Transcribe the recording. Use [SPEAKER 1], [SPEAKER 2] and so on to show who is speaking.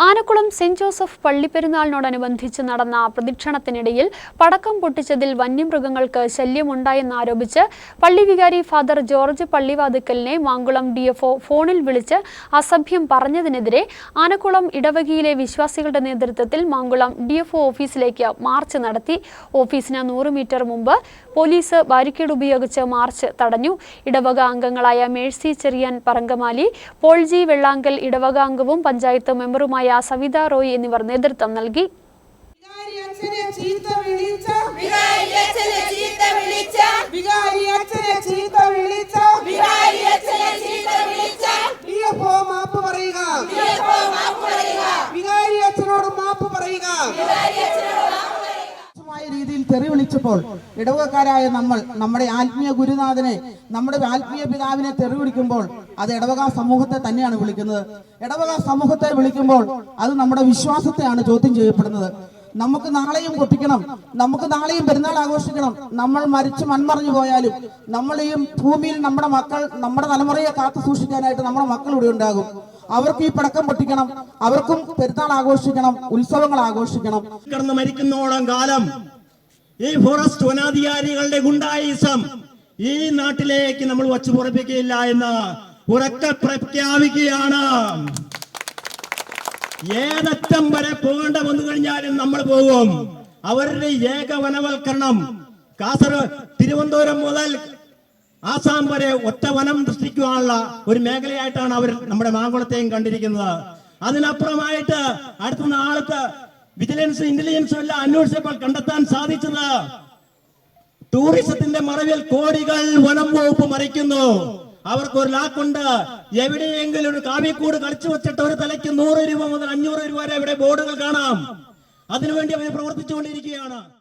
[SPEAKER 1] Anakkulam saint Joseph പള്ളിപ്പെരുന്നാളിനോടനുബന്ധിച്ച് നടന്ന പ്രദക്ഷിണത്തിനിടയിൽ പടക്കം പൊട്ടിച്ചതിൽ വന്യമൃഗങ്ങൾക്ക് ശല്യമുണ്ടായെന്നാരോപിച്ച് പള്ളി വികാരി ഫാദർ ജോർജ് പള്ളിവാതുക്കലിനെ മാങ്കുളം ഡിഎഫ്ഒ ഫോണിൽ വിളിച്ച് അസഭ്യം പറഞ്ഞതിനെതിരെ ആനക്കുളം ഇടവകയിലെ വിശ്വാസികളുടെ നേതൃത്വത്തിൽ മാങ്കുളം ഡിഎഫ്ഒ ഓഫീസിലേക്ക് മാർച്ച് നടത്തി. ഓഫീസിന് നൂറ് മീറ്റർ മുമ്പ് പോലീസ് ബാരിക്കേഡ് ഉപയോഗിച്ച് മാർച്ച് തടഞ്ഞു. ഇടവക അംഗങ്ങളായ മേഴ്സി ചെറിയാൻ പറങ്കമാലി പോൾജി വെള്ളാങ്കൽ ഇടവക അംഗവും പഞ്ചായത്ത് മെമ്പറുമായ സവിത റോയ് എന്നിവർ നേതൃത്വം നൽകി.
[SPEAKER 2] മാപ്പ് പറയുക. വികാരി അച്ഛനോട് മാപ്പ് പറയുക. തെറി വിളിച്ചപ്പോൾ ഇടവകക്കാരായ നമ്മൾ നമ്മുടെ ആത്മീയ ഗുരുനാഥനെ നമ്മുടെ ആത്മീയ പിതാവിനെ തെറി വിളിക്കുമ്പോൾ അത് ഇടവക സമൂഹത്തെ തന്നെയാണ് വിളിക്കുന്നത്. ഇടവക സമൂഹത്തെ വിളിക്കുമ്പോൾ അത് നമ്മുടെ വിശ്വാസത്തെയാണ് ചോദ്യം ചെയ്യപ്പെടുന്നത്. നമുക്ക് നാളെയും പൊട്ടിക്കണം നമുക്ക് നാളെയും പെരുന്നാൾ ആഘോഷിക്കണം നമ്മൾ മരിച്ചു മൺമറഞ്ഞു പോയാലും നമ്മൾ ഈ ഭൂമിയിൽ നമ്മുടെ മക്കൾ നമ്മുടെ തലമുറയെ കാത്തു സൂക്ഷിക്കാനായിട്ട് നമ്മുടെ മക്കൾ ഇവിടെ ഉണ്ടാകും. അവർക്ക് ഈ പടക്കം പൊട്ടിക്കണം അവർക്കും പെരുന്നാൾ ആഘോഷിക്കണം ഉത്സവങ്ങൾ ആഘോഷിക്കണം.
[SPEAKER 3] കിടന്ന് മരിക്കുന്നോളം കാലം ഈ ഫോറസ്റ്റ് വനാധികാരികളുടെ ഗുണ്ടായിസം ഈ നാട്ടിലേക്ക് നമ്മൾ വച്ചു പുറപ്പിക്കുകയില്ല എന്ന് ഉറക്ക പ്രഖ്യാപിക്കുകയാണ്. ഏതറ്റം വരെ പോകേണ്ട വന്നു കഴിഞ്ഞാലും നമ്മൾ പോകും. അവരുടെ ഏക വനവൽക്കരണം കാസർഗോഡ് തിരുവനന്തപുരം മുതൽ ആസാം വരെ ഒറ്റ വനം സൃഷ്ടിക്കുവാനുള്ള ഒരു മേഖലയായിട്ടാണ് അവർ നമ്മുടെ മാങ്കുളത്തെയും കണ്ടിരിക്കുന്നത്. അതിനപ്പുറമായിട്ട് അടുത്ത നാളത്ത് വിജിലൻസ് ഇന്റലിജൻസും എല്ലാം അന്വേഷിച്ചപ്പോൾ കണ്ടെത്താൻ സാധിച്ചത് ടൂറിസത്തിന്റെ മറവിൽ കോടികൾ വനം വകുപ്പ് മറിക്കുന്നു. അവർക്ക് ഒരു ലാക്കുണ്ട്. എവിടെയെങ്കിലും ഒരു കാവിക്കൂട് കളിച്ചു വെച്ചിട്ട് ഒരു തലയ്ക്ക് നൂറ് രൂപ മുതൽ അഞ്ഞൂറ് രൂപ വരെ ഇവിടെ ബോർഡുകൾ കാണാം. അതിനുവേണ്ടി അവർ പ്രവർത്തിച്ചുകൊണ്ടിരിക്കുകയാണ്.